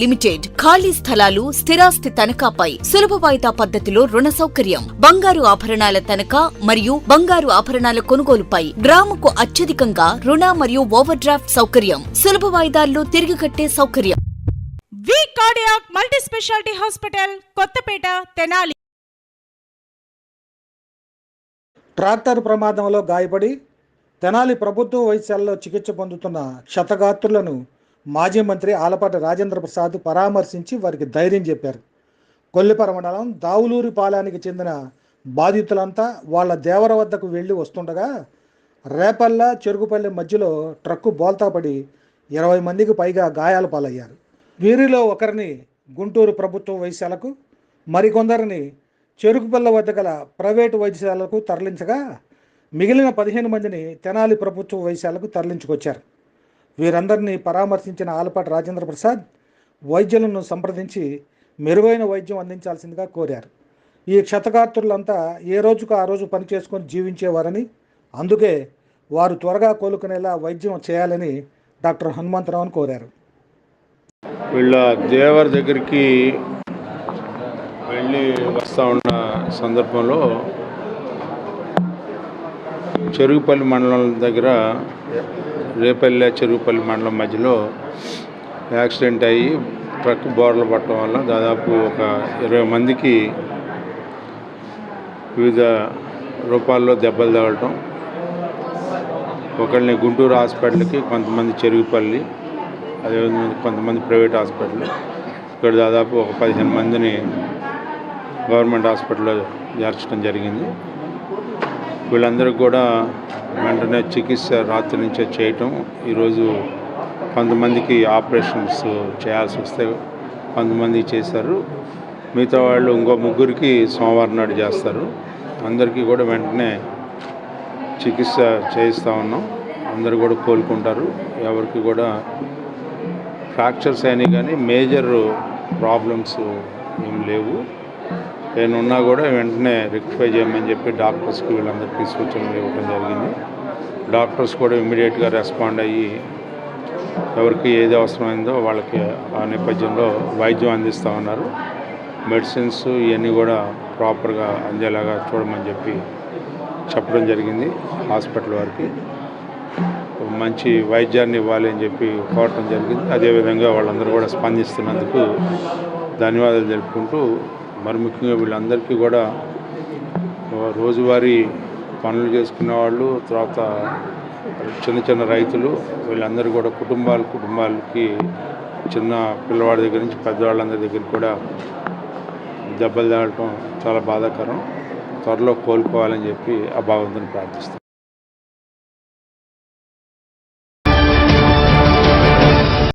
Limited ఖాళీ స్థలాలు స్థిరాస్తి తనఖాపై సులభ వాయిదా పద్ధతిలో రుణ సౌకర్యం. బంగారు ఆభరణాల తనఖా మరియు బంగారు ఆభరణాల కొనుగోలుపై గ్రాముకు అత్యధికంగా రుణ మరియు ఓవర్ డ్రాఫ్ట్ సౌకర్యం. సులభ వాయిదాల్లో తిరిగి కట్టే సౌకర్యం. V cardiac multi speciality hospital Kothapeta Tenali. Tractor ప్రమాదంలో గాయపడి తెనాలి ప్రభుత్వ వైద్యశాలలో చికిత్స పొందుతున్న శతగాత్రులను మాజీ మంత్రి ఆలపాటి రాజేంద్ర ప్రసాద్ పరామర్శించి వారికి ధైర్యం చెప్పారు. కొల్లిపర మండలం దావులూరి పాలానికి చెందిన బాధితులంతా వాళ్ళ దేవర వద్దకు వెళ్ళి వస్తుండగా రేపల్ల చెరుగుపల్లి మధ్యలో ట్రక్కు బోల్తాపడి ఇరవై మందికి పైగా గాయాల పాలయ్యారు. వీరిలో ఒకరిని గుంటూరు ప్రభుత్వ వైద్యశాలకు మరికొందరిని చెరుకుపల్ల వద్ద గల ప్రైవేటు వైద్యశాలకు తరలించగా మిగిలిన పదిహేను మందిని తెనాలి ప్రభుత్వ వైద్యశాలకు తరలించుకొచ్చారు. వీరందరినీ పరామర్శించిన ఆలపాటి రాజేంద్ర ప్రసాద్ వైద్యులను సంప్రదించి మెరుగైన వైద్యం అందించాల్సిందిగా కోరారు. ఈ క్షతగాత్రులంతా ఏ రోజుకు ఆ రోజు పని చేసుకొని జీవించేవారని అందుకే వారు త్వరగా కోలుకునేలా వైద్యం చేయాలని డాక్టర్ హనుమంతరావును కోరారు. వీళ్ళ దేవర్ దగ్గరికి వెళ్ళి వస్తూ ఉన్న సందర్భంలో చెరుగుపల్లి మండలం దగ్గర రేపల్లె చెరుగుపల్లి మండలం మధ్యలో యాక్సిడెంట్ అయ్యి ట్రక్ బోర్లు పట్టడం వల్ల దాదాపు ఒక ఇరవై మందికి వివిధ రూపాల్లో దెబ్బలు తగలటం. ఒకళ్ళని గుంటూరు హాస్పిటల్కి కొంతమంది చెరుగుపల్లి అదేవిధంగా కొంతమంది ప్రైవేట్ హాస్పిటల్. ఇక్కడ దాదాపు ఒక పదిహేను మందిని గవర్నమెంట్ హాస్పిటల్లో చేర్చడం జరిగింది. వీళ్ళందరికీ కూడా వెంటనే చికిత్స రాత్రి నుంచే చేయటం. ఈరోజు కొంతమందికి ఆపరేషన్స్ చేయాల్సి వస్తే కొంతమంది చేశారు. మిగతా వాళ్ళు ఇంకో ముగ్గురికి సోమవారం నాడు చేస్తారు. అందరికీ కూడా వెంటనే చికిత్స చేయిస్తూ ఉన్నాం. అందరూ కూడా కోలుకుంటారు. ఎవరికి కూడా ఫ్రాక్చర్స్ అయినాయి కానీ మేజర్ ప్రాబ్లమ్స్ ఏం లేవు. నేను ఉన్నా కూడా వెంటనే రెక్టిఫై చేయమని చెప్పి డాక్టర్స్కి వీళ్ళందరికీ సూచనలు ఇవ్వడం జరిగింది. డాక్టర్స్ కూడా ఇమ్మీడియట్గా రెస్పాండ్ అయ్యి ఎవరికి ఏది అవసరమైందో వాళ్ళకి ఆ నేపథ్యంలో వైద్యం అందిస్తూ ఉన్నారు. మెడిసిన్స్ ఇవన్నీ కూడా ప్రాపర్గా అందేలాగా చూడమని చెప్పి చెప్పడం జరిగింది హాస్పిటల్ వారికి. మంచి వైద్యాన్ని ఇవ్వాలి అని చెప్పి కోరటం జరిగింది. అదేవిధంగా వాళ్ళందరూ కూడా స్పందిస్తున్నందుకు ధన్యవాదాలు తెలుపుకుంటూ మరి ముఖ్యంగా వీళ్ళందరికీ కూడా రోజువారీ పనులు చేసుకునే వాళ్ళు తర్వాత చిన్న చిన్న రైతులు వీళ్ళందరూ కూడా కుటుంబాలు కుటుంబాలకి చిన్న పిల్లవాడి దగ్గర నుంచి పెద్దవాళ్ళందరి దగ్గర కూడా దెబ్బలు తాగటం చాలా బాధాకరం. త్వరలో కోలుకోవాలని చెప్పి ఆ భగవంతుని ప్రార్థిస్తాను